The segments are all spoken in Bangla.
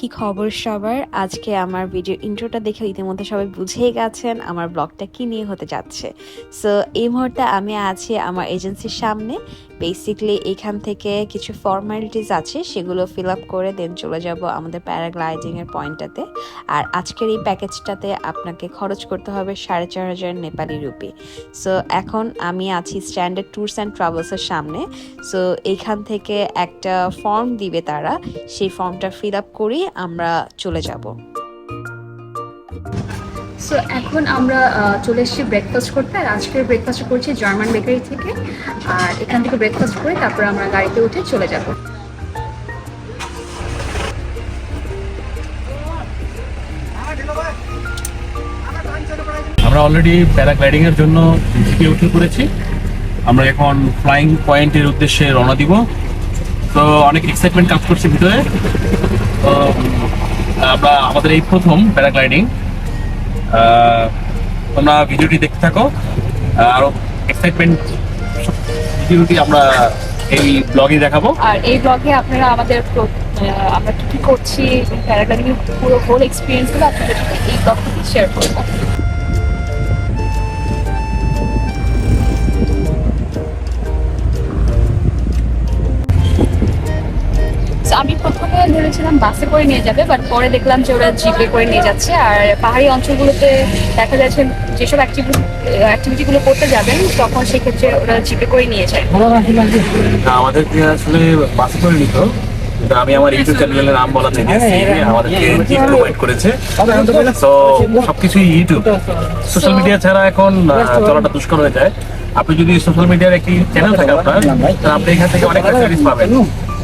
কি খবর সবার? আজকে আমার ভিডিও ইন্ট্রোটা দেখে ইতিমধ্যে সবাই বুঝেই গেছেন আমার ব্লগটা কি নিয়ে হতে যাচ্ছে। সো এই মুহূর্তে আমি আছি আমার এজেন্সির সামনে। বেসিকলি এখান থেকে কিছু ফর্মালিটিস আছে, সেগুলো ফিল আপ করে দেন চলে যাব আমাদের প্যারাগ্লাইডিং এর পয়েন্টটাতে। আর আজকের এই প্যাকেজটাতে আপনাকে খরচ করতে হবে সাড়ে চার হাজার নেপালি রুপি। সো এখন আমি আছি স্ট্যান্ডার্ড ট্যুরস অ্যান্ড ট্রাভেলসের সামনে। সো এইখান থেকে একটা ফর্ম দিবে তারা। সেই ফর্মটা ফিল আপ করেই আমরা চলে যাব। সো এখন আমরা চলে এসেছি ব্রেকফাস্ট করতে। আর আজকের ব্রেকফাস্ট করছি জার্মান বেকারি থেকে। আর এখান থেকে ব্রেকফাস্ট করে তারপর আমরা গাড়িতে উঠে চলে যাব। আমরা অলরেডি প্যারাগ্লাইডিং এর জন্য উঠে পড়েছি। আমরা এখন ফ্লাইং পয়েন্টের উদ্দেশ্যে রওনা দিব। তো অনেক এক্সাইটমেন্ট কাজ করছে ভিতরে। আমরা, আমাদের এই প্রথম প্যারাগ্লাইডিং। তোমরা ভিডিওটি দেখতে থাকো। আরও এক্সাইটমেন্ট ভিডিওটি আমরা এই ব্লগে দেখাবো। আর এই ব্লগে আপনারা আমাদের আমরা কি কি করছি প্যারাগ্লাইডিং পুরো হোল এক্সপিরিয়েন্সগুলো আপনাদের এই ব্লগটি শেয়ার করব। ভেবেছিলাম বাসে করে নিয়ে যাবে বাট পরে দেখলাম যে ওরা জিপে করে নিয়ে যাচ্ছে। আর পাহাড়ি অঞ্চলগুলোতে দেখা যাচ্ছে যেসব অ্যাক্টিভিটিগুলো করতে যাবেন তখন সেক্ষেত্রে ওরা জিপে করে নিয়ে যায়। আমাদেরকে আসলে বাস করে নিত কিন্তু আমি আমার ইউটিউব চ্যানেলের নাম বলা থেকে আমাদেরকে জিপ প্রোভাইড করেছে। তো সবকিছুই ইউটিউব সোশ্যাল মিডিয়া ছাড়া এখন চলাটা দুষ্কর হয়ে যায়। আপনি যদি সোশ্যাল মিডিয়ার একটি চ্যানেল থাকে আপনার তাহলে আপনি এখান থেকে অনেক ফ্যাসিলিটিস পাবেন।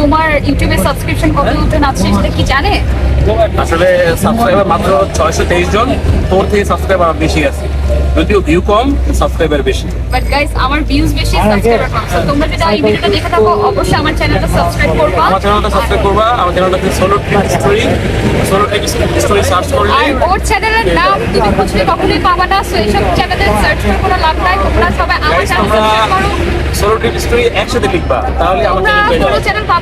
তোমার ইউটিউবে সাবস্ক্রিপশন কতজন আছে সেটা কি জানে? আসলে সাবস্ক্রাইবার মাত্র ছয়শো তেইশ জন তোর থেকে সাবস্ক্রাইবার বেশি আছে। যদিও ভিউ কম সাবস্ক্রাইবার বেশি। বাট গাইস আমার ভিউজ বেশি সাবস্ক্রাইবার কম। তোমরা যদি এই ভিডিওটা দেখে থাকো অবশ্যই আমার চ্যানেলটা সাবস্ক্রাইব করবা। আমার চ্যানেলটা সাবস্ক্রাইব করবা আমার চ্যানেলটা solo trip story solo trip story search করলে আর ওর চ্যানেলের নাম তুমি খুঁজলে কখনোই পাবা না সো এইসব চ্যানেলে সার্চ করে কোনো লাভ নাই। তোমরা সবাই আমার চ্যানেল সাবস্ক্রাইব করো। সোলো ট্রিপ স্টোরি একসাথে লিখবা তাহলে আমার চ্যানেল পেয়ে যাবে।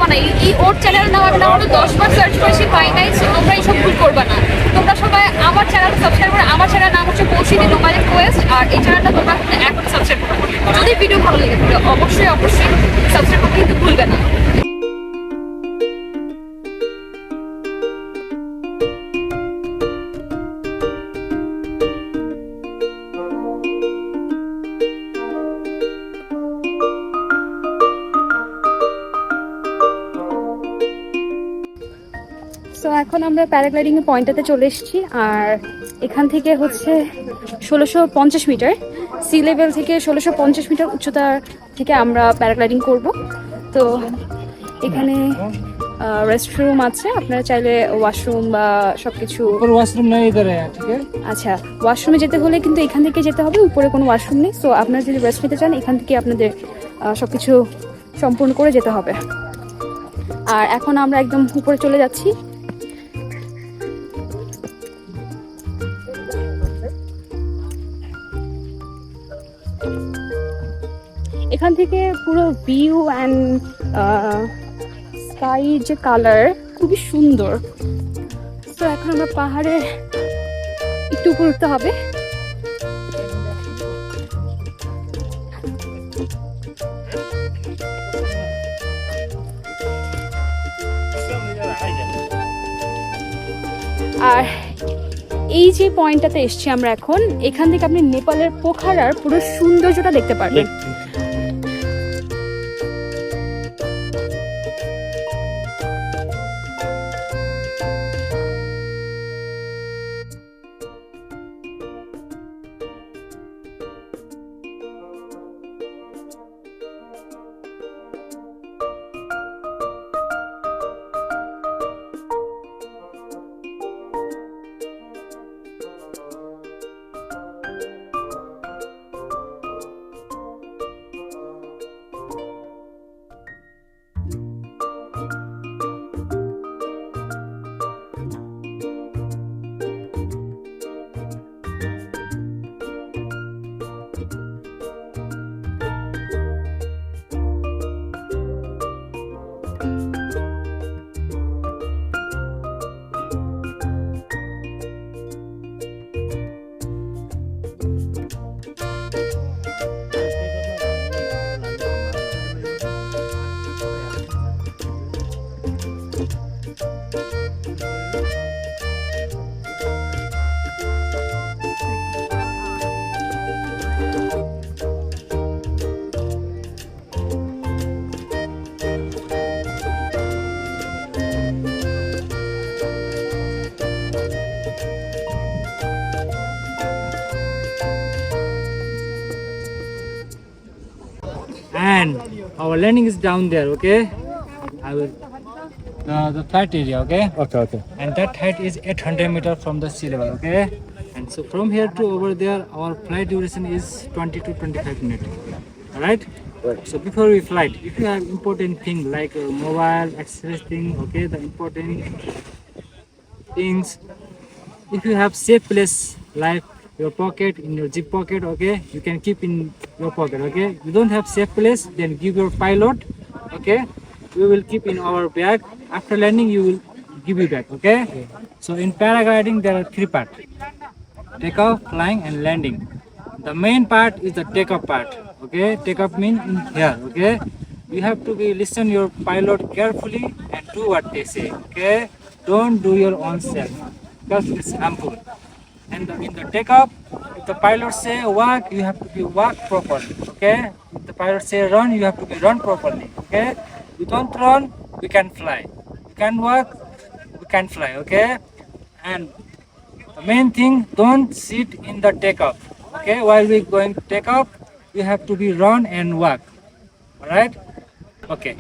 পাবা না। এই- ওর চ্যানেল নাম আমি আমরা দশ বার সার্চ করেছি পাই নাই, সো তোমরা এইসব ভুল করবা না। তোমরা সবাই আমার চ্যানেল সাবস্ক্রাইব করে, আমার চ্যানেল নাম হচ্ছে পৌঁছিনি মোবাইল কোয়েস্ট আর এই চ্যানেলটা তোমরা এখন সাবস্ক্রাইব করবে যদি ভিডিও ভালো লেগে থাকে, অবশ্যই অবশ্যই সাবস্ক্রাইব করতে কিন্তু ভুলবে না। আমরা প্যারাগ্লাইডিং এর পয়েন্টটাতে চলে এসেছি। আর এখান থেকে হচ্ছে ষোলোশো পঞ্চাশ মিটার সি লেভেল থেকে ষোলোশো পঞ্চাশ মিটার উচ্চতা থেকে আমরা প্যারাগ্লাইডিং করব। তো এখানে রেস্টরুম আছে। আপনারা চাইলে ওয়াশরুম বা সবকিছু ওয়াশরুম নেই আচ্ছা ওয়াশরুমে যেতে হলে কিন্তু এখান থেকে যেতে হবে উপরে কোনো ওয়াশরুম নেই। তো আপনারা যদি রেস্ট নিতে চান এখান থেকে আপনাদের সবকিছু সম্পূর্ণ করে যেতে হবে। আর এখন আমরা একদম উপরে চলে যাচ্ছি। এখান থেকে পুরো ভিউ অ্যান্ড স্কাই যে কালার খুবই সুন্দর। তো এখন আমরা পাহাড়ে একটু উঠতে হবে। আর এই যে পয়েন্টটাতে এসছি আমরা এখন, এখান থেকে আপনি নেপালের পোখারার পুরো সৌন্দর্যটা দেখতে পারবেন। Our landing is down there. Okay, I will the the flight area. Okay, Okay, okay. and that height is 800 meter from the sea level. Okay, and so from here to over there, our flight duration is 20 to 25 minutes. All right. Right. So before we flight, if you have important thing like uh, mobile access thing, okay, the important things. If you have safe place like your pocket in your zip pocket, okay, you can keep in your pocket, okay. You don't have safe place, then give your pilot, okay. We will keep in our bag. After landing, you will give you back, okay. So in paragliding, there are three parts: takeoff, flying, and landing. The main part is the takeoff part. Okay, takeoff means in here. Okay, you have to be listen your pilot carefully and do what they say. Okay, don't do your own self because it's harmful. And in the takeoff, if the pilot say walk, you have to be walk properly. Okay, if the pilot say run, you have to be run properly. Okay, We don't run, we can fly. We can walk, we can fly. Okay, and the main thing, don't sit in the takeoff. Okay, while we going take off, we have to be run and walk. Alright? Okay.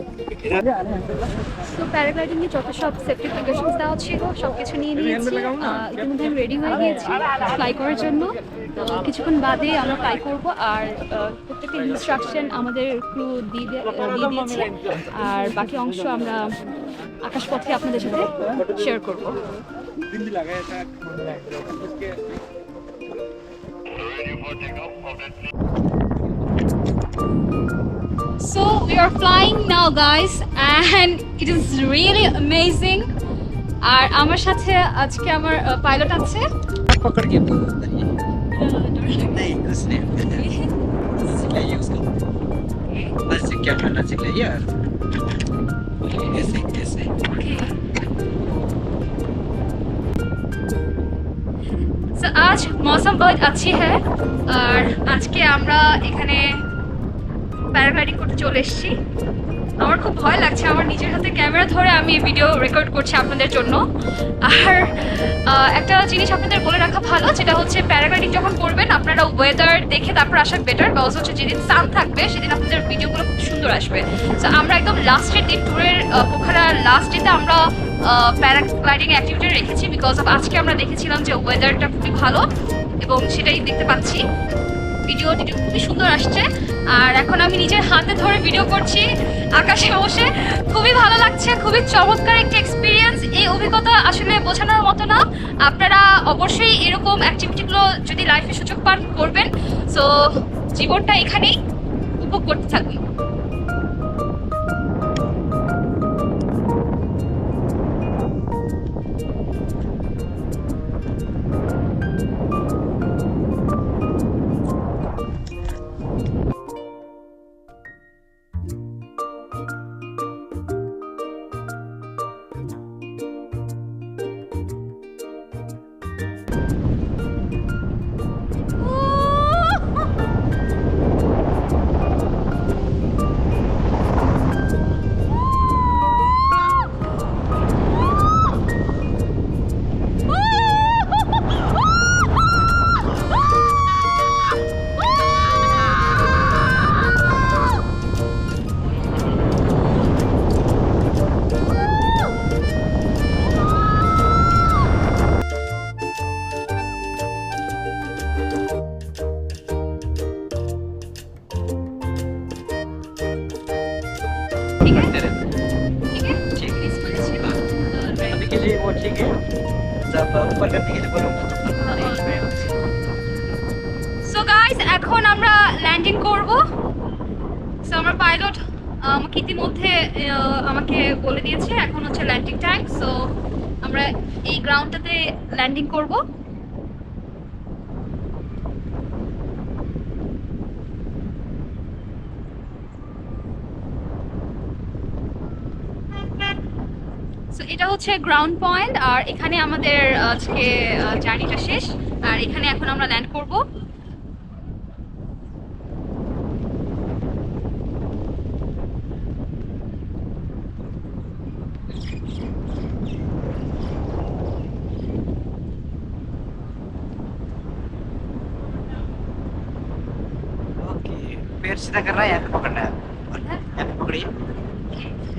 তো প্যারাগ্লাইডিং এ যত সব সেফটি প্রিকশনস দেওয়া ছিল সব কিছু নিয়ে নিয়েছি। ইতিমধ্যে আমি রেডি হয়ে গিয়েছি ফ্লাই করার জন্য। কিছুক্ষণ বাদে আমরা ফ্লাই করব আর প্রত্যেকটা ইনস্ট্রাকশন আমাদের ক্রু দিয়ে দিয়ে দিয়েছে। আর বাকি অংশ আমরা আকাশপথে আপনাদের সাথে শেয়ার করব। So we are flying now guys and it is really amazing আর আমার সাথে আজকে আমার পাইলট আছে पकड़ के बोलो नहीं उसने सिखाइए उसको बस क्या करना सिखाइए यार ऐसे ऐसे So, আজ মৌসুম বহুত अच्छी है আর আজকে আমরা এখানে প্যারাগ্লাইডিং করতে চলে এসেছি। আমার খুব ভয় লাগছে, আমার নিজের হাতে ক্যামেরা ধরে আমি ভিডিও রেকর্ড করছি আপনাদের জন্য। আর একটা জিনিস আপনাদের বলে রাখা ভালো, যেটা হচ্ছে প্যারাগ্লাইডিং যখন করবেন, আপনারা ওয়েদার দেখে তারপর আসা বেটার বিকজ হচ্ছে যেদিন সান থাকবে, সেদিন আপনাদের ভিডিওগুলো খুব সুন্দর আসবে। তো আমরা একদম লাস্টের দিন ট্যুরের পোখারা লাস্ট ডেতে আমরা প্যারাগ্লাইডিং অ্যাক্টিভিটি রেখেছি বিকজ অফ আজকে আমরা দেখেছিলাম যে ওয়েদারটা খুবই ভালো, এবং সেটাই দেখতে পাচ্ছি। ভিডিও টিডিও খুবই সুন্দর আসছে। আর এখন আমি নিজের হাতে ধরে ভিডিও করছি আকাশে বসে। খুবই ভালো লাগছে, খুবই চমৎকার একটি এক্সপিরিয়েন্স এই অভিজ্ঞতা আসলে বোঝানোর মতো না। আপনারা অবশ্যই এরকম অ্যাক্টিভিটিগুলো যদি লাইফে সুযোগ পান, করবেন। সো জীবনটা এখানেই উপভোগ করতে থাকুন। সো গাইস এখন আমরা ল্যান্ডিং করব। সো আমার পাইলট আমাকে ইতিমধ্যে আমাকে বলে দিয়েছে, এখন হচ্ছে ল্যান্ডিং টাইম সো আমরা এই গ্রাউন্ডটাতে ল্যান্ডিং করব। সো এটা হচ্ছে গ্রাউন্ড পয়েন্ট আর এখানে আমাদের আজকে জার্নিটা শেষ আর এখানে এখন আমরা ল্যান্ড করব ओके पैर सीधा करना है यहाँ पे पकड़ना है यहाँ पे पकड़िए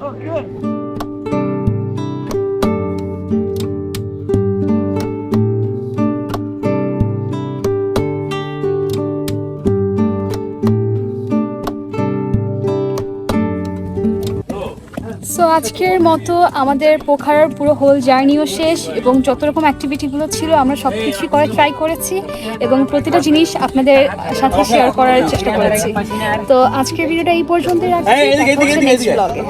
Oh, good. সো আজকের মতো আমাদের পোখারার পুরো হোল জার্নিও শেষ এবং যত রকম অ্যাক্টিভিটিগুলো ছিল আমরা সব কিছুই করার ট্রাই করেছি এবং প্রতিটা জিনিস আপনাদের সাথে শেয়ার করার চেষ্টা করেছি। তো আজকের ভিডিওটা এই পর্যন্তই রাখছি। নেক্সট ব্লগে